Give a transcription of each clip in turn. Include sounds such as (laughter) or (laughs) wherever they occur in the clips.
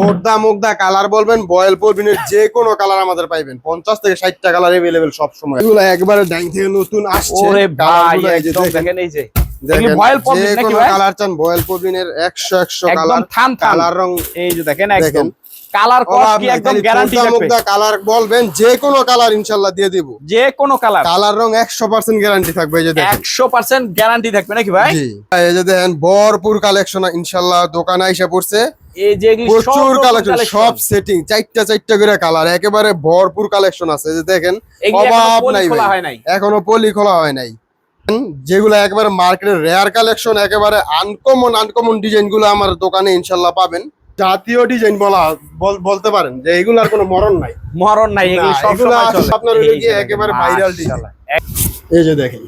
ভোটদা মুগদা কালার বলবেন বয়েল পরবিনের যে কোনো কালার আমাদের পাইবেন। পঞ্চাশ থেকে ষাটটা কালার এভেলেবেল সবসময়। এগুলো একবারে থেকে নতুন আসছে। এই যে কালার চান বয়েল পরবিনের একশো একশো কালার কালার রং এই যে দেখেন দেখেন। কালার কস অভাব কি একদম গ্যারান্টি থাকবে? কালার বলবেন যে কোনো কালার ইনশাল্লাহ দিয়ে দিব। যে কোনো কালার কালার রং একশো পার্সেন্ট গ্যারান্টি থাকবে এই যে দেখেন। একশো পার্সেন্ট গ্যারান্টি থাকবে নাকি ভাই? জি। এই যে দেখেন ভরপুর কালেকশন ইনশাল্লাহ দোকানে এসে পড়ছে। এই যে প্রচুর কালেকশন সব সেটিং চারটা চারটা করে কালার একেবারে ভরপুর কালেকশন আছে যে দেখেন। অভাব নাই ভাই। এখনও পলি খোলা হয় নাই। যেগুলো একেবারে মার্কেটের রেয়ার কালেকশন একেবারে আনকমন আনকমন ডিজাইনগুলো আমার দোকানে ইনশাল্লাহ পাবেন। জাতীয় ডিজাইন বলা বল- বলতে পারেন যে এগুলার কোনো মরণ নাই। মরণ নাই এগুলি সব সময় চলে। আপনার হলো এই গিয়ে যে দেখেন, একেবারে। মাশাআল্লাহ। এক- এই যে দেখেন।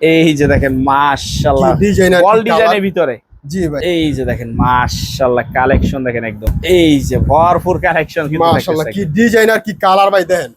এই যে দেখেন মাশাআল্লাহ। কি অল ডিজাইনের ভিতরে। জি ভাই। এই যে দেখেন মাশাআল্লাহ কালেকশন দেখেন একদম। এই যে ভরপুর কালেকশন কিন্তু মাশাআল্লাহ কি ডিজাইন আর কি কালার ভাই দেখেন।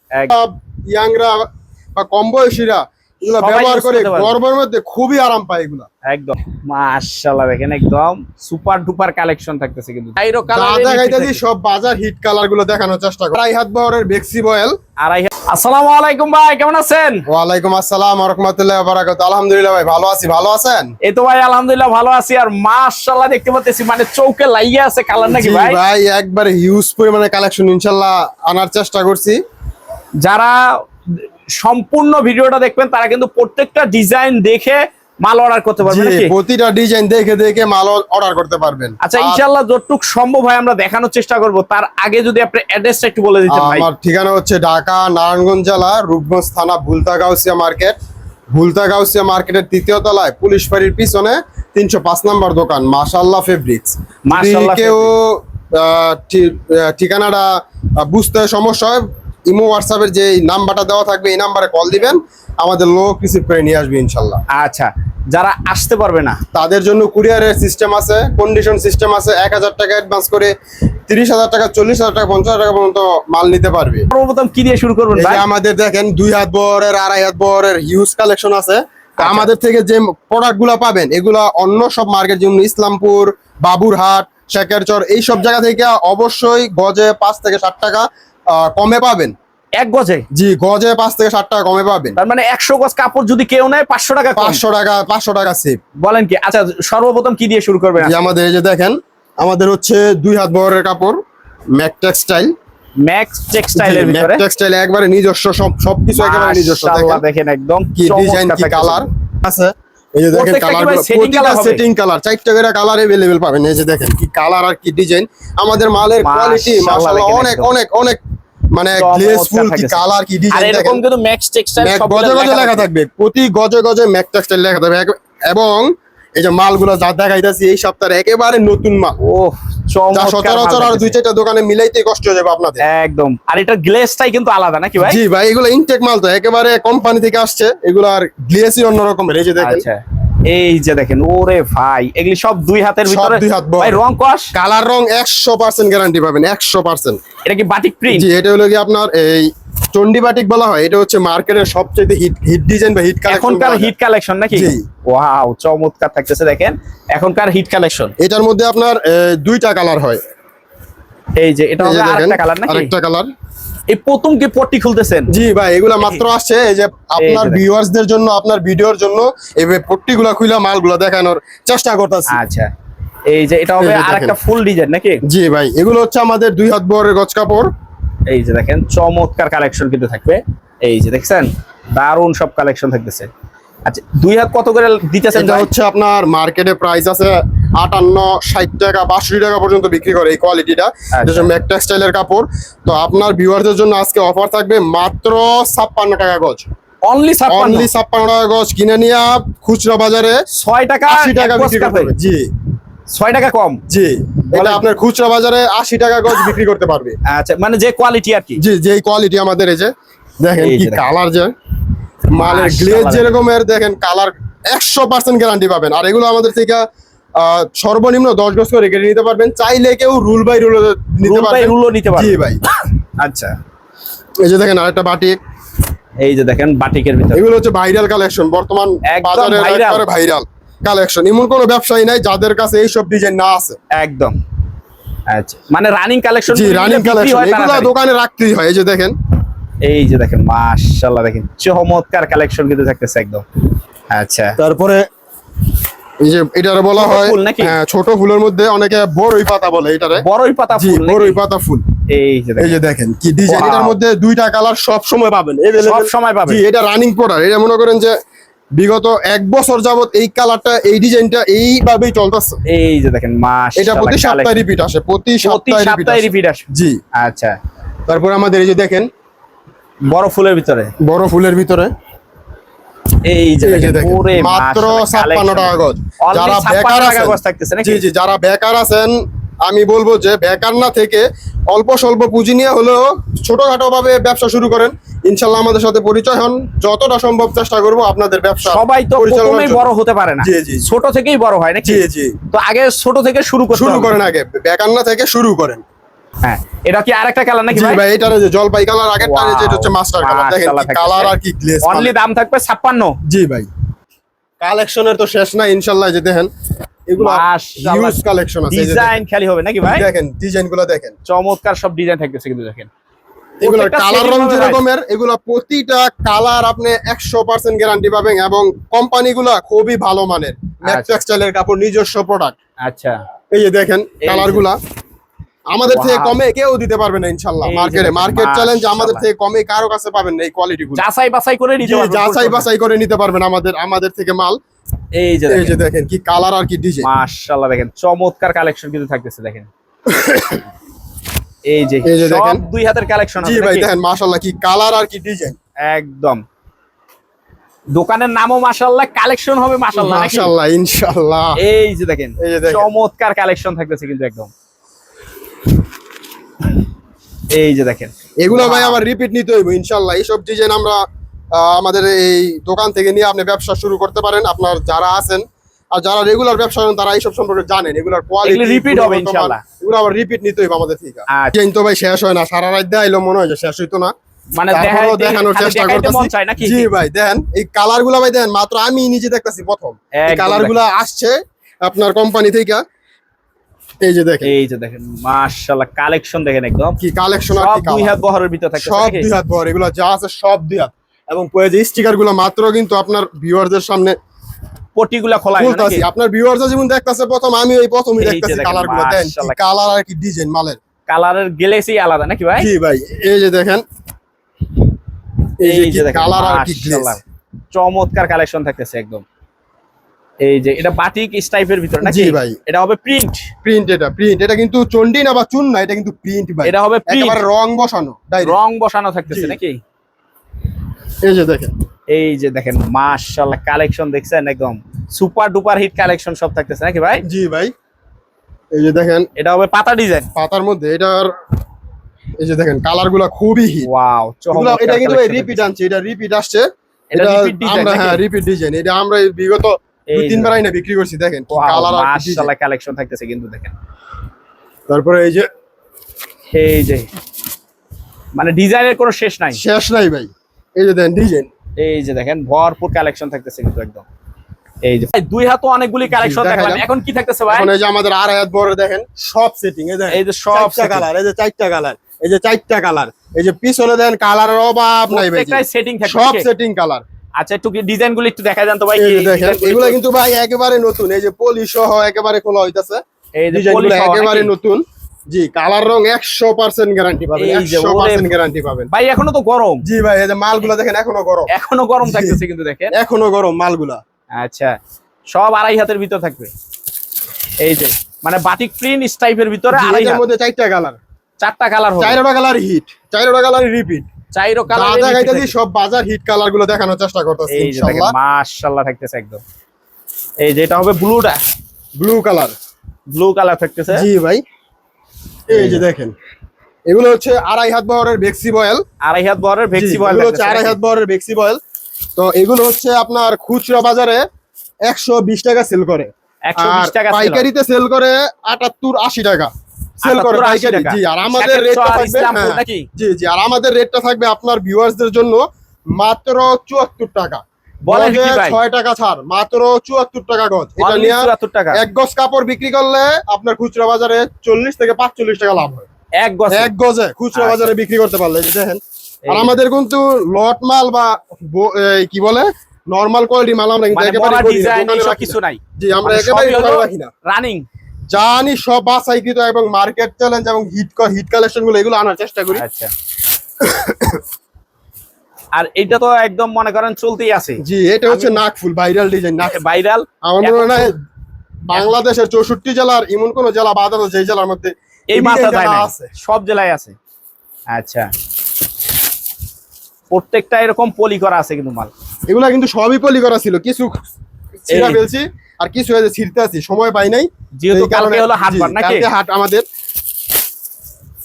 ইয়াংরা বা কম বয়সীরা এগুলো ব্যবহার করে গরমের মধ্যে খুবই আরাম পায় এগুলো। একদম। মাশাআল্লাহ দেখেন একদম সুপার ডুপার কালেকশন থাকতেছে কিন্তু। আইরো কালার দেখাইতেছি সব বাজার হিট কালারগুলো দেখানোর চেষ্টা করি। আড়াই হাত বহরের বেক্সি বয়েল আড়াই আসসালামু আলাইকুম ভাই কেমন আছেন? ওয়ালাইকুম আসসালাম রহমতুল্লাহ বারাকাত আলহামদুলিল্লাহ ভাই ভালো আছি ভালো আছেন? এই তো ভাই আলহামদুলিল্লাহ ভালো আছি। আর মাশাআল্লাহ দেখতে পাচ্ছি মানে চৌকে লাইয়া আছে কালার নাকি ভাই? ভাই একবার হিউজ পরিমাণে কালেকশন ইনশাল্লাহ আনার চেষ্টা করছি। যারা সম্পূর্ণ ভিডিওটা দেখবেন তারা কিন্তু প্রত্যেকটা ডিজাইন দেখে মাল অর্ডার করতে পারবে জি নাকি? প্রতিটা ডিজাইন দেখে দেখে মাল অর্ডার করতে পারবেন। আচ্ছা ইনশাআল্লাহ যতটুক সম্ভব হয় আমরা দেখানোর চেষ্টা করব। তার আগে যদি আপনি অ্যাড্রেসটা একটু বলে দিতেন ভাই। আমার ঠিকানা হচ্ছে ঢাকা নারায়ণগঞ্জ জেলা রূপগঞ্জ থানা ভুলতাগাউসিয়া মার্কেট। ভুলতাগাউসিয়া মার্কেটের তৃতীয় তলায় পুলিশ বাড়ির পিছনে তিনশো পাঁচ নম্বর দোকান মাশাল্লাহ ফেব্রিক্স মাশাআল্লাহ কেউ ঠিকানাটা বুঝতে সমস্যা হয় ইমো হোয়াটসঅ্যাপের যে নাম্বারটা দেওয়া থাকবে এই নাম্বারে কল দিবেন আমাদের লোক রিসিভ করে নিয়ে আসবে ইনশাল্লাহ। আচ্ছা যারা আসতে পারবে না? তাদের জন্য কুরিয়ারের সিস্টেম আছে কন্ডিশন সিস্টেম আছে এক হাজার টাকা অ্যাডভান্স করে তিরিশ হাজার টাকা চল্লিশ হাজার টাকা পঞ্চাশ টাকা পর্যন্ত মাল নিতে পারবে। সর্বপ্রথম কি দিয়ে শুরু করবেন আমাদের দেখেন দুই হাত বহরের আড়াই হাত বহরের হিউজ কালেকশন আছে। তা আচ্ছা। আমাদের থেকে যে প্রোডাক্টগুলা পাবেন এগুলা অন্য সব মার্কেট যেমন ইসলামপুর বাবুরহাট শেখেরচর এই সব জায়গা থেকে অবশ্যই গজে পাঁচ থেকে ষাট টাকা কমে পাবেন? এক গজে? জি গজে পাঁচ থেকে ষাট টাকা কমে পাবেন। তার মানে একশো গজ কাপড় যদি কেউ নেয় পাঁচশো টাকা পাঁচশো টাকা পাঁচশো টাকা সেভ বলেন কি আচ্ছা সর্বপ্রথম কি দিয়ে শুরু করবেন? আমাদের এই যে দেখেন আমাদের হচ্ছে দুই হাত বহরের কাপড় ম্যাক টেক্সটাইল। ম্যাক্স টেক্সটাইলের ভিতরে। টেক্সটাইল একবারে নিজস্ব সব সবকিছু একেবারে নিজস্ব দেখেন? দেখেন একদম কি ডিজাইন কি কালার আছে। এই যে দেখেন প্রত্যেকটা কি কালার ভাই setting colour হবে? সেটিং কালার চারটা করে কালার अवेलेबल পাবেন এই যে দেখেন কি কালার আর কি ডিজাইন আমাদের মালের কোয়ালিটি মাশাআল্লাহ মাশাআল্লাহ দেখেন অনেক একদম। অনেক অনেক মানে চমৎকার গ্লেসফুল কি থাকতেছে। কালার কি আর ডিজাইন এরকম দেখেন কিন্তু ম্যাক্স টেক্সটাইল ম্যাক সব গজে গজে লেখা থাকবে প্রতি গজে গজে ম্যাক টেক্সটাইল লেখা থাকবে এক- এবং এই যে মালগুলো যা দেখাইতেছি এই সপ্তাহে একেবারে নতুন মাল। ও সচরাচর আর দুই চারটা দোকানে মিলাইতে কষ্ট হয়ে যাবে আপনাদের। একদম। আর গ্লেজটাই কিন্তু আলাদা নাকি ভাই? জি ভাই এগুলো ইনটেক মাল তো একেবারে কোম্পানি থেকে আসছে। এগুলো আর গ্লেসই অন্যরকমের এই যে দেখেন। আচ্ছা এই যে দেখেন ওরে ভাই এগুলি সব দুই হাতের ভিতরে? দুই হাত ভাই রং কস কালার রং একশো পার্সেন্ট গ্যারান্টি পাবেন একশো পার্সেন্ট এটা কি বাটিক প্রিন্ট জি এটা হলো কি আপনার এই চন্ডি বাটিক বলা হয় এটা হচ্ছে মার্কেটের সবচেয়ে হিট হিট ডিজাইন বা হিট কালেকশন এখনকার হিট কালেকশন নাকি। ওয়াও চমৎকার থাকতেছে দেখেন। এখনকার হিট কালেকশন এটার মধ্যে আপনার দুইটা কালার হয়। এই যে এটা হবে আরেকটা কালার নাকি? আরেকটা কালার এই প্রথম কি পট্টি খুলতেছেন? জি ভাই এগুলা মাত্র আসছে। এই যে আপনার দেখেন। ভিউয়ার্স দের জন্য আপনার ভিডিওর জন্য এই পট্টিগুলা খুলে মালগুলা দেখানোর চেষ্টা করতেছি। আচ্ছা। এই যে এটা হবে যে আরেকটা ফুল ডিজাইন নাকি? জি ভাই এগুলো হচ্ছে আমাদের দুই হাত বহরের গজ কাপড়। এই যে দেখেন চমৎকার কালেকশন কিন্তু থাকবে। এই যে দেখছেন দারুণ সব কালেকশন থাকতেছে। আচ্ছা দুই হাত কত করে দিতেছেন এটা হচ্ছে আপনার মার্কেটে প্রাইস আছে আটান্ন ষাট টাকা বাষট্টি টাকা পর্যন্ত বিক্রি করে এই কোয়ালিটিটা হচ্ছে ম্যাক টেক্সটাইলের কাপড়। তো আপনার ভিউয়ারদের জন্য আজকে অফার থাকবে মাত্র ছাপ্পান্ন টাকা গজ। অনলি ছাপ্পান্ন? টাকা গজ কিনে নিয়ে খুচরা বাজারে ছয় টাকা আশি টাকা বিক্রি হবে জি। ছয় টাকা কম। জি এটা আপনার খুচরা বাজারে আশি টাকা গজ বিক্রি করতে পারবে। আচ্ছা মানে যে কোয়ালিটি আর কি? জি যেই কোয়ালিটি আমাদের এই যে দেখেন কি কালার যে মালের গ্লেজ মাশাআল্লাহ। যেরকমের দেখেন। কালার একশো পার্সেন্ট গ্যারান্টি পাবেন। আর এগুলো আমাদের থেকে সর্বনিম্ন দশ গজ করে কেটে নিতে পারবেন। চাইলে কেউ রুল বাই রুল নিতে পারবেন। রুলও নিতে পারবে জি ভাই। আচ্ছা। এই যে দেখেন আরেকটা বাটিক এই যে দেখেন বাটিকের ভিতরে। এগুলো হচ্ছে ভাইরাল কালেকশন বর্তমান বাজারে ভাইরাল কালেকশন এমন কোনো ব্যবসায়ী নাই যাদের কাছে এইসব ডিজাইন না আছে। একদম। আচ্ছা মানে রানিং কালেকশন জি রানিং কালেকশন এগুলো দোকানে রাখতেই হয় এই যে দেখেন। এই যে দেখেন মাশাআল্লাহ দেখেন চমৎকার কালেকশন কিন্তু থাকতেছে একদম। আচ্ছা। তারপরে এই যে এটারে বলা হয় ফুল নাকি? হ্যাঁ ছোট ফুলের মধ্যে অনেকে বড়ই পাতা বলে এটারে। বড়ই পাতা ফুল বড়ই পাতা ফুল। এই যে এই যে দেখেন কি ডিজাইন. এটার মধ্যে দুইটা কালার সব সময় পাবেন। সব সময় পাবে জি এটা রানিং প্রোডাক্ট এটা মনে করেন যে বিগত এক বছর যাবত এই কালারটা এই ডিজাইনটা এইভাবেই চলতেছে। এই যে দেখেন মাস এটা প্রতি সপ্তাহে রিপিট আসে প্রতি সপ্তাহে রিপিট আসে। রিপিট আসে। জি। আচ্ছা। তারপর আমাদের এই যে দেখেন বড় ফুলের ভিতরে? বড় ফুলের ভিতরে। এই যে মাত্র ছাপ্পান্ন টাকা গজ। যারা বেকার আছেন জি জি যারা বেকার আছেন আমি বলব যে বেকার না থেকে অল্প স্বল্প পুঁজি নিয়ে হলেও ছোটখাটো ভাবে ব্যবসা শুরু করেন। ইনশাল্লাহ আমাদের সাথে পরিচয় হন। যতটা সম্ভব চেষ্টা করব আপনাদের ব্যবসা সবাই তো প্রথমেই বড় হতে পারে না। জি, জি। ছোট থেকেই বড় হয় নাকি? জি জি। তো আগে ছোট থেকে শুরু করতে শুরু করেন আগে। বেকার না থেকে শুরু করেন। হ্যাঁ এটা কি আরেকটা কালার নাকি ভাই? ভাই এটারে যে জলপাই কালার আগেরটা যেটা হচ্ছে মাস্টার কালার দেখেন কালার আর কি গ্লেজ অনলি দাম থাকবে 56 জি ভাই। কালেকশনের তো শেষ না ইনশাল্লাহ যে দেখেন। এগুলো হিউজ কালেকশন আছে ডিজাইন খালি হবে নাকি ভাই? দেখেন। দেখেন দেখেন। চমৎকার সব ডিজাইন থাকতেছে কিন্তু দেখেন। এগুলো কালার রং যেরকমের এগুলো প্রতিটা কালার আপনি একশো পার্সেন্ট গ্যারান্টি পাবেন এবং কোম্পানিগুলা খুবই ভালো মানের। ম্যাক আচ্ছা। কাপড় নিজস্ব প্রোডাক্ট আচ্ছা। এই যে দেখেন আমাদের থেকে কমে কেউ দিতে পারবে না ইনশাল্লাহ। মার্কেটে মার্কেট চ্যালেঞ্জ আমাদের থেকে কমে কারও কাছে পাবেন না এই কোয়ালিটি গুলো যাচাই বাছাই করে নিতে যাচাই বাছাই করে নিতে পারবেন আমাদের আমাদের থেকে মাল। এই যে এই যে দেখেন। কি কালার আর কি ডিজাইন। মাশাআল্লাহ দেখেন চমৎকার কালেকশন কিন্তু থাকতেছে দেখেন। এই যে সব দেখেন। দুই হাতের কালেকশন জি ভাই দেখেন মাশাআল্লাহ কি কালার আর কি ডিজাইন। একদম। দোকানের নামও মাশাআল্লাহ কালেকশন হবে মাশাআল্লাহ? মাশাআল্লাহ ইনশাআল্লাহ। এই যে দেখেন। চমৎকার কালেকশন থাকতেছে কিন্তু একদম। এই যে দেখেন। এগুলো ভাই আবার রিপিট নিতে হইব ইনশাল্লাহ এইসব ডিজাইন আমরা আমাদের এই দোকান থেকে নিয়ে আপনি ব্যবসা শুরু করতে পারেন। আপনার যারা আছেন আর যারা রেগুলার ব্যবসা করেন তারা এইসব সম্পর্কে জানেন। এগুলোর কোয়ালিটি repeat হবে ইনশাল্লাহ। এগুলো আবার রিপিট নিতে হইব আমাদের থেকে। আচ্ছা। ডিজাইন তো ভাই শেষ হয় না। সারা রাত দেখাইলো মনে হয় যে শেষ হইতো না। মানে দেখানোর চেষ্টা করতেছি। জি ভাই দেন। এই কালারগুলা ভাই দেন। মাত্র আমি নিজে দেখতেছি প্রথম। এই কালারগুলা আসছে আপনার কোম্পানি থেকে। এই যে দেখেন। এই যে দেখেন মাশাআল্লাহ কালেকশন দেখেন একদম। কি কালেকশন আর কি দুই হাত বহরের ভিতর থাকতেছে সব? দুই হাত বহর এগুলো যা আছে সব দুই হাত। এবং যে স্টিকারগুলো মাত্র কিন্তু আপনার ভিউয়ারদের সামনে পটিগুলা খোলা খুলতাছি। আপনার ভিউয়াররা যেমন দেখতাছে প্রথম আমি এই প্রথমই দেখতাছি দেখেন, কালারগুলো দেন কালার আর কি ডিজাইন মালের। কালারের গ্লেসই আলাদা নাকি ভাই? জি ভাই এই যে দেখেন এই যে কালার আর কি চমৎকার কালেকশন থাকতেছে একদম। এই যে এটা বাটিক টাইপের ভিতর নাকি? জি ভাই। এটা হবে প্রিন্ট প্রিন্ট এটা প্রিন্ট এটা কিন্তু চন্ডি না বা চুন না এটা কিন্তু প্রিন্ট ভাই। এটা হবে প্রিন্ট একেবারে রং বসানো রং বসানো থাকতেছে নাকি? এই যে দেখেন। এই যে দেখেন মাশাআল্লাহ কালেকশন দেখছেন একদম। সুপার ডুপার হিট কালেকশন সব থাকতেছে নাকি ভাই? জি ভাই। এই যে দেখেন এটা হবে পাতা ডিজাইন পাতার মধ্যে এটার এই যে দেখেন কালারগুলা খুবই হিট ওয়াও এটা কিন্তু রিপিট আনছে এটা রিপিট আসছে। এটা design আমরা হ্যাঁ রিপিট ডিজাইন এটা আমরা বিগত দুই তিনবার আইনা বিক্রি করছি দেখেন কালার আর মাশাআল্লাহ কালেকশন থাকতেছে কিন্তু দেখেন। তারপরে এই যে এই যে মানে ডিজাইনের কোনো শেষ নাই। শেষ নাই ভাই। এই যে দেন ডিজাইন। এই যে দেখেন ভরপুর কালেকশন থাকতেছে কিন্তু একদম। এই যে ভাই, দুই হাতে অনেকগুলি কালেকশন দেখলাম। এখন কি থাকতেছে ভাই? এখন এই যে আমাদের আড়াই হাত বড় দেখেন সব সেটিং এই দেখেন। এই যে সব কালার এই যে চারটা কালার এই যে চারটা কালার এই যে পিছনে দেন কালারের অভাব নাই ভাই। প্রত্যেকটাই সেটিং থাকবে। সব সেটিং কালার আচ্ছা একটু ডিজাইনগুলো একটু দেখা যান তো ভাই দেখেন এগুলো কিন্তু ভাই একেবারে নতুন। এই যে পলি সহ একেবারে খোলা হইতাছে। এই যে ডিজাইন একেবারে নতুন। জি কালার রং একশো পার্সেন্ট গ্যারান্টি পাবেন একশো পার্সেন্ট গ্যারান্টি পাবেন। ভাই এখনও তো গরম। জি ভাই এই যে মালগুলা দেখেন এখনও গরম। এখনও গরম থাকতেছে কিন্তু দেখেন। এখনও গরম মালগুলা। আচ্ছা সব আড়াই হাতের ভিতর থাকবে। এই যে মানে বাটিক প্রিন্ট টাইপের ভিতরে আড়াই এটার হাত। মধ্যে চারটা কালার চারটা কালার হবে। চারটা কালার হিট চারটা কালার রিপিট চাইরো কালার দেখাইতেছি সব বাজার হিট কালারগুলো দেখানোর চেষ্টা করতেছি ইনশাআল্লাহ মাশাআল্লাহ থাকতেছে একদম। এই যে এটা হবে ব্লুটা ব্লু কালার ব্লু কালার থাকতেছে। জি ভাই। এই যে দেখেন। এগুলো হচ্ছে আড়াই হাত বহরের বেক্সি বয়েল। আড়াই হাত বরের ভেক্সি বয়েল এগুলো হচ্ছে আড়াই হাত বহরের বেক্সি বয়েল। তো এগুলো হচ্ছে আপনার খুচরা বাজারে একশো বিশ টাকা সেল করে। আর পাইকারিতে সেল করে আটাত্তর আশি টাকা। সেল করে পাইকারি। জি আর আমাদের রেটটা থাকবে হ্যাঁ? জি জি আর আমাদের রেটটা থাকবে আপনার ভিউয়ার্সদের জন্য মাত্র চুয়াত্তর টাকা। বলেন কি ভাই? ছয় টাকা ছাড় মাত্র চুয়াত্তর টাকা গজ। এটা নিয়ে 74 টাকা। এক গজ কাপড় বিক্রি করলে আপনার খুচরা বাজারে চল্লিশ থেকে পাঁচচল্লিশ টাকা লাভ হয়। এক গজ? এক গজে খুচরা আচ্ছা। বাজারে বিক্রি করতে পারলে দেখেন। আর আমাদের কিন্তু লট মাল বা কি বলে? নরমাল কোয়ালিটি মাল আমরা কিন্তু মানে একেবারে দোকানে কিছু নাই। জি আমরা মানে একেবারে দোকানে রাখি না। রানিং জানি সব বাসাইকৃত এবং মার্কেট চ্যালেঞ্জ এবং হিট হিট কালেকশনগুলো এগুলো আনার চেষ্টা করি। আচ্ছা। (laughs) আর এটা তো একদম মনে করেন চলতেই আছে। জি এটা হচ্ছে নাকফুল ভাইরাল ডিজাইন নাক ভাইরাল আমার মনে হয় বাংলাদেশের চৌষট্টি জেলার এমন কোন জেলা বাদ আছে যে জেলার মধ্যে এই মাথা যায় না আছে। সব জেলায় আছে। আচ্ছা। প্রত্যেকটা এরকম পলি করা আছে কিন্তু মাল। এগুলা কিন্তু সবই পলি করা ছিল। কিছু ছিঁড়া ফেলছি আর কিছু হয়েছে ছিঁড়তে আছি। সময় পাই নাই। যেহেতু কারণে- কালকে হলো হাটবার জি, নাকি? কালকে হাট আমাদের।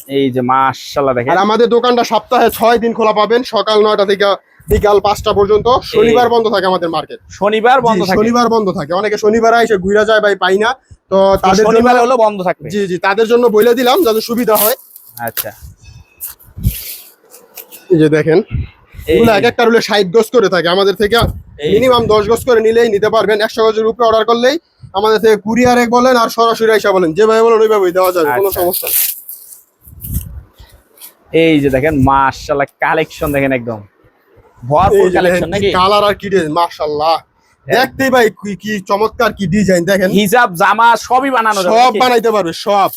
এই যে মাশাআল্লাহ দেখেন। আর আমাদের দোকানটা সপ্তাহে ছয় দিন খোলা পাবেন সকাল নয়টা থেকে বিকাল পাঁচটা পর্যন্ত। শনিবার বন্ধ থাকে আমাদের মার্কেট। শনিবার বন্ধ থাকে। শনিবার বন্ধ থাকে। অনেকে শনিবার এসে ঘুরে যায় ভাই পাই না। তো তাদের জন্য শনিবার হলো বন্ধ থাকবে। জি জি তাদের জন্য বলে দিলাম যাতে সুবিধা হয়। আচ্ছা। এই যে দেখেন এগুলো এক একটা রুলে ষাট গজ করে থাকে। আমাদের থেকে মিনিমাম দশ গজ করে নিলেই নিতে পারবেন। একশো গজের উপরে অর্ডার করলেই আমাদের থেকে কুরিয়ারে বলেন আর সরাসরি এসে বলেন। যেভাবে বলেন ওইভাবেই দেওয়া যাবে কোনো আচ্ছা। সমস্যা নেই। এই যে দেখেন মাশাআল্লাহ কালেকশন দেখেন একদম। ভরপুর কালেকশন নাকি? কালার আর কি ডিজাইন ভাই কি কি চমৎকার কি ডিজাইন দেখেন। হিজাব জামা সবই বানানো যাবে সব বানাইতে পারবে সব।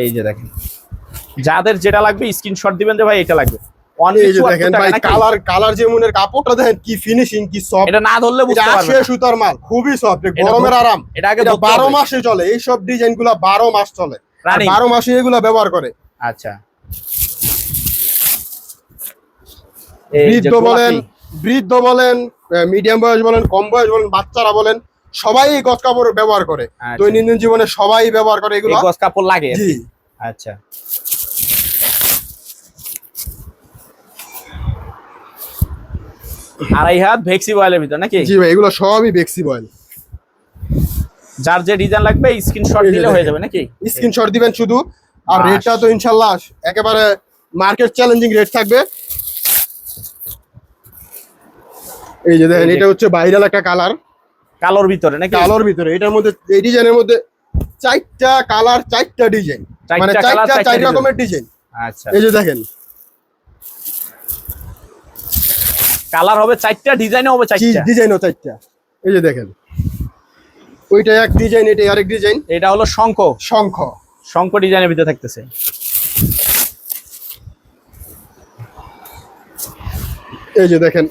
এই যে দেখেন যাদের যেটা লাগবে স্ক্রিনশট দিবেন যে ভাই এটা লাগবে। অনলি দেখেন কালার কালার যে মনের কাপড়টা দেখেন কি ফিনিশিং কি সফট না ধরলে বুঝতে এটা পারবে আশিয়া না। সুতার মাল খুবই সফট গরমের আরাম। এটা আগে বারো মাসে চলে এই সব ডিজাইনগুলা বারো মাস চলে। বারো মাসে এগুলা ব্যবহার করে। আচ্ছা। বৃদ্ধ বলেন বৃদ্ধ বলেন মিডিয়াম বয়স বলেন কম বয়স বলেন বাচ্চারা বলেন সবাই গজ কাপড় ব্যবহার করে। আচ্ছা। দৈনন্দিন জীবনে সবাই ব্যবহার করে এগুলো। গজ কাপড় লাগে? আচ্ছা। আড়াই হাত ভেক্সি বয়েলের ভিতর নাকি? জি ভাই এগুলো সবই ভেক্সি বয়েল। যার যে ডিজাইন লাগবে স্ক্রিনশট দিলে হয়ে যাবে নাকি? স্ক্রিনশট দিবেন শুধু আর। রেটটা তো ইনশাল্লাহ একেবারে মার্কেট চ্যালেঞ্জিং রেট থাকবে। এই যে দেখেন এটা হচ্ছে ভাইরাল একটা কালার কালোর ভিতরে নাকি? কালোর ভিতরে এটার মধ্যে এই ডিজাইনের মধ্যে চারটা কালার চারটা ডিজাইন মানে চারটা চার রকমের ডিজাইন আচ্ছা। এই যে দেখেন। কালার হবে চারটা ডিজাইনও হবে চারটা। ডিজাইনও চারটা। এই যে দেখেন। ওইটা এক ডিজাইন এটা আরেক ডিজাইন এটা হলো শঙ্খ। শঙ্খ। শঙ্খ ডিজাইনের ভিতরে থাকতেছে। এই যে দেখেন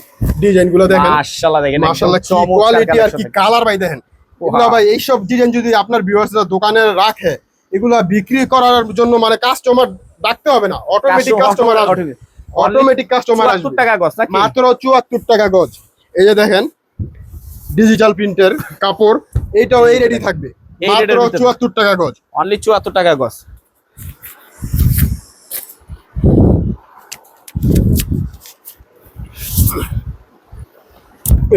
ডিজাইনগুলো দেখেন। মাশাআল্লাহ দেখেন মাশাআল্লাহ কি কোয়ালিটি আর কি কালার ভাই দেখেন। এগুলা ভাই এইসব ডিজাইন যদি আপনার ভিউয়ার্সরা দোকানে রাখে এগুলা বিক্রি করার জন্য মানে কাস্টমার ডাকতে হবে না। অটোমেটিক কাস্টমার আসবে। অটোমেটিক কাস্টমার 74 আসবে। টাকা গজ মাত্র চুয়াত্তর টাকা গজ। এই যে দেখেন ডিজিটাল প্রিন্টের কাপড় এইটাও এই রেডি থাকবে। মাত্র রেটের ভিতরে। চুয়াত্তর টাকা গজ। অনলি 74 টাকা গজ।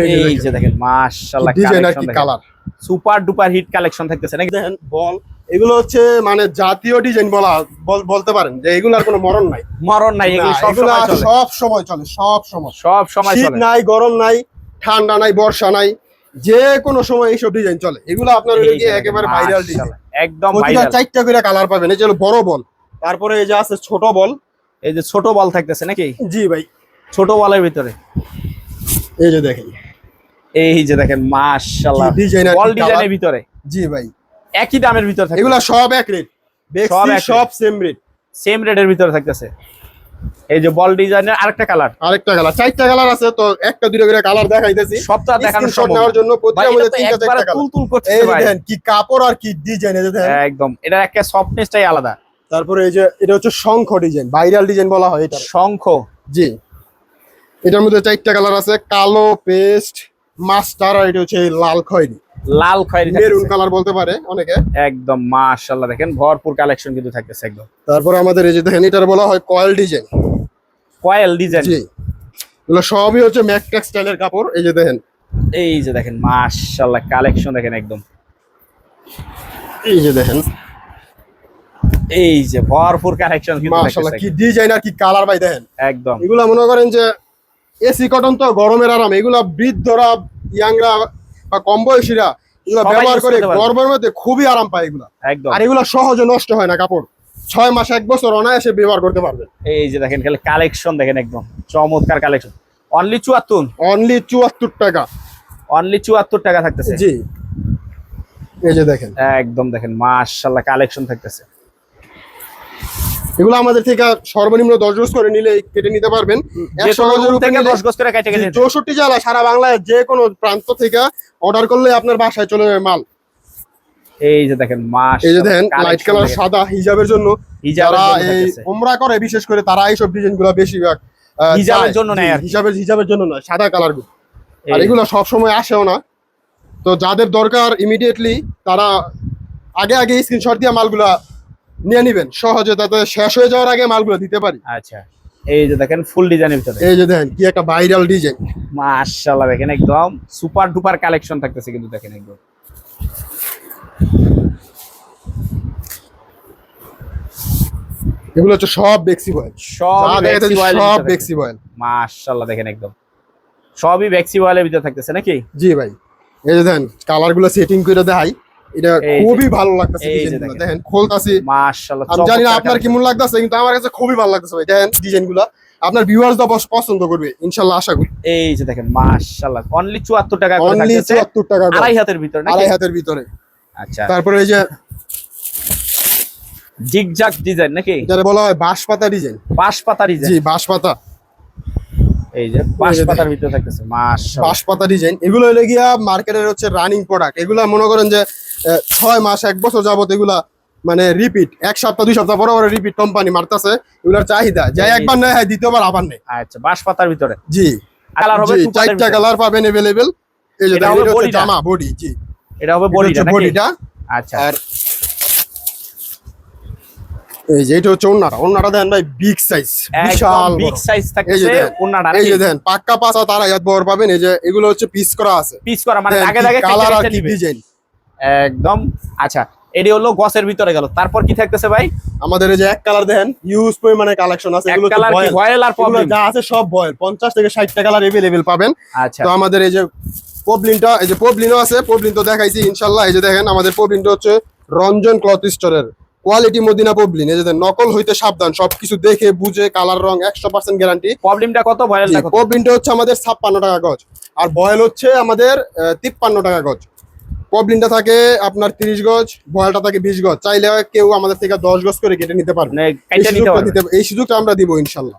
এই যে দেখেন। মাশাআল্লাহ ডিজাইন আর কি colour super duper hit collection থাকতেছে নাকি? দেখেন বল। এগুলো হচ্ছে মানে জাতীয় ডিজাইন বলা বল- বলতে পারেন যে এগুলার কোনো মরণ নাই। মরণ নাই এগুলো সব সময় চলে। সব সময় সব সময়। সব সময় শীত নাই গরম নাই ঠান্ডা নাই বর্ষা নাই। যে কোনো সময় এইসব ডিজাইন চলে। এগুলো আপনার একেবারে ভাইরাল ডিজাইন একদম চারটা করে কালার পাবেন। এই যে বড় বল। তারপরে এই যে আছে ছোট বল। এই যে ছোট বল থাকতেছে নাকি? জি ভাই। ছোট বলের ভিতরে। এই যে দেখেন। এই যে দেখেন মাশাআল্লাহ। design বল ডিজাইনের ভিতরে। জি ভাই। একই দামের ভিতরে থাকে এগুলা সব এক রেট সব সেম রেট সেম রেটের ভিতরে থাকতেছে। এই যে বল ডিজাইনের আরেকটা কালার। আরেকটা কালার চারটা কালার আছে তো একটা দুটো করে কালার দেখাইতেছি। সব তো আর সম্ভব নেওয়ার জন্য প্রতিটা মধ্যে তিনটা চারটা কালার। তুলতুল করতেছে এই ভাই। দেখেন কি কাপড় আর কি ডিজাইন এই দেখেন। একদম এটার একটা সফটনেসটাই আলাদা। তারপরে এই যে এটা হচ্ছে শঙ্খ ডিজাইন ভাইরাল ডিজাইন বলা হয় এটা শঙ্খ। জি। এটার মধ্যে চারটা কালার আছে কালো পেস্ট মাস্টার আর এটা হচ্ছে লাল খয়েরি। লাল খয়েরি মেরুন কালার বলতে পারে অনেকে। একদম মাশাআল্লাহ দেখেন ভরপুর কালেকশন কিন্তু থাকতেছে একদম। তারপরে আমাদের এই যে দেখেন এটার বলা হয় কয়েল ডিজাইন। Coil design. জি। এগুলো সবই হচ্ছে ম্যাক টেক্সটাইলের কাপড় এই যে দেখেন। এই যে দেখেন মাশাআল্লাহ কালেকশন দেখেন একদম। এই যে দেখেন। এই যে ভরপুর কালেকশন কিন্তু মাশাআল্লাহ কি ডিজাইন আর কি কালার ভাই দেখেন। একদম। এগুলো মনে করেন যে এসি কটন তো গরমের আরাম এগুলা বৃদ্ধরা ইয়াংরা বা কম বয়সীরা এগুলা ব্যবহার করে গরমের মধ্যে খুবই আরাম পায় এগুলা। একদম। আর এগুলা সহজে নষ্ট হয় না কাপড়। ছয় মাস এক বছর অনায়াসে ব্যবহার করতে পারবে। এই যে দেখেন খালি কালেকশন দেখেন একদম। চমৎকার কালেকশন অনলি চুয়াত্তর? অনলি চুয়াত্তর টাকা। অনলি চুয়াত্তর টাকা থাকতেছে? জি। এই যে দেখেন। একদম দেখেন মাশাল্লাহ কালেকশন থাকতেছে। এগুলো আমাদের থেকে সর্বনিম্ন দশ গজ করে নিলে কেটে নিতে পারবেন। চৌষট্টি জেলা সারা বাংলায় যে কোনো প্রান্ত থেকে অর্ডার করলে আপনার বাসায় চলে যাবে মাল। এই যে দেখেন মাস এই যে দেখেন লাইট কালার সাদা হিজাবের জন্য যারা এই উমরা করে বিশেষ করে তারা এইসব ডিজাইনগুলো বেশিরভাগ হিজাবের জন্য নেয় আর হিজাবের হিজাবের জন্য নয় সাদা কালারগুলো। আর এগুলো সব সময় আসেও না। তো যাদের দরকার ইমিডিয়েটলি তারা আগে আগে স্ক্রিনশট দিয়ে মালগুলা নিয়ে নিবেন। সহজে তাতে শেষ হয়ে যাওয়ার আগে মালগুলো দিতে পারি। আচ্ছা এই যে দেখেন ফুল ডিজাইনের ভিতরে। এই যে দেখেন কি একটা ভাইরাল ডিজাইন মাশাআল্লাহ দেখেন একদম সুপার ডুপার কালেকশন থাকতেছে কিন্তু দেখেন একদম। এগুলো হচ্ছে সব বেক্সি বয়েল সব যা দেখাচ্ছে সব বেক্সি বয়েল মাশাআল্লাহ দেখেন একদম। সবই বেক্সি ওয়ালের ভিতরে থাকতেছে নাকি? জি ভাই। এই যে দেখেন কালারগুলো সেটিং করে দেখাই। এটা খুবই ভালো লাগতেছে দেখেন। খোলতাছি। মাশাআল্লাহ আমি জানি না আপনার কেমন লাগতেছে কিন্তু আমার কাছে খুবই ভালো লাগতেছে ভাই। দেখেন ডিজাইনগুলা। আপনার ভিউয়ার্স দা পছন্দ করবে ইনশাল্লাহ আশা করি। এই যে দেখেন মাশাআল্লাহ অনলি 74 টাকা করে অনলি থাকতেছে। চুয়াত্তর টাকা আড়াই হাতের ভিতরে নাকি? আড়াই হাতের ভিতরে। আচ্ছা। তারপরে এই যে জিগজাগ ডিজাইন নাকি? যারা বলা হয় বাঁশ পাতা ডিজাইন বাঁশ পাতা ডিজাইন জি বাঁশ পাতা এই যে বাঁশ এই যে পাতার ভিতরে থাকতেছে মাশাআল্লাহ বাঁশ পাতা ডিজাইন এগুলো হলে গিয়া মার্কেটের হচ্ছে রানিং প্রোডাক্ট এগুলা মনে করেন যে আহ, ছয় মাস এক বছর যাবত এগুলা মানে রিপিট এক সপ্তাহ দুই সপ্তাহ পরে পরে রিপিট কোম্পানি মারতেছে এগুলার চাহিদা যাই এই- একবার নেয় হয় দ্বিতীয়বার আবার নেই আচ্ছা বাঁশ পাতার ভিতরে জি কালার হবে জি two colour চারটা ভিতরে। কালার পাবেন अवेलेबल এই যে এটা দেখেন, হবে এটা হচ্ছে bodyটা? জামা বডি জি এটা হবে এটা বডিটা হচ্ছে নাকি বডিটা আচ্ছা আর এই যে এটা হচ্ছে ওন্নাটা। ওন্নাটা দেন ভাই বিগ সাইজ বিশাল বিগ সাইজ যে ওন্নাটা এই যে দেন পাক্কা পাঁচা তারা ইয়াত বহর পাবেন। এই যে এগুলো হচ্ছে পিস করা আছে। পিস করা মানে আগে আগে কালার আর কি ডিজাইন একদম। আচ্ছা এটি হলো গসের ভিতরে গেল। তারপর কি থাকতেছে ভাই? আমাদের এই যে এক কালার দেখেন ইউজ পরিমাণে কালেকশন আছে। এগুলো কালার কি ভয়েল আর প্রবলেম যা আছে সব বয়েল পঞ্চাশ থেকে ষাটটা কালার এভেলেবেল পাবেন। আচ্ছা। তো আমাদের এই যে পবলিনটা এই যে পবলিনও আছে। পবলিন তো দেখাইছি ইনশাল্লাহ। এই যে দেখেন আমাদের পবলিনটা হচ্ছে রঞ্জন ক্লথ স্টোরের কোয়ালিটি মদিনা পবলিন এই যে নকল হইতে সাবধান সবকিছু দেখে বুঝে কালার রং একশো পার্সেন্ট গ্যারান্টি প্রবলেমটা কত ভয়াল প্রবলেমটা পবলিনটা হচ্ছে আমাদের ছাপ্পান্ন টাকা গজ আর বয়েল হচ্ছে আমাদের তিপ্পান্ন টাকা গজ। পবলিনটা থাকে আপনার তিরিশ গজ বয়েলটা থাকে বিশ গজ। চাইলে কেউ আমাদের থেকে দশ গজ করে কেটে নিতে পারবে। এই সুযোগটা আমরা দিব ইনশাল্লাহ।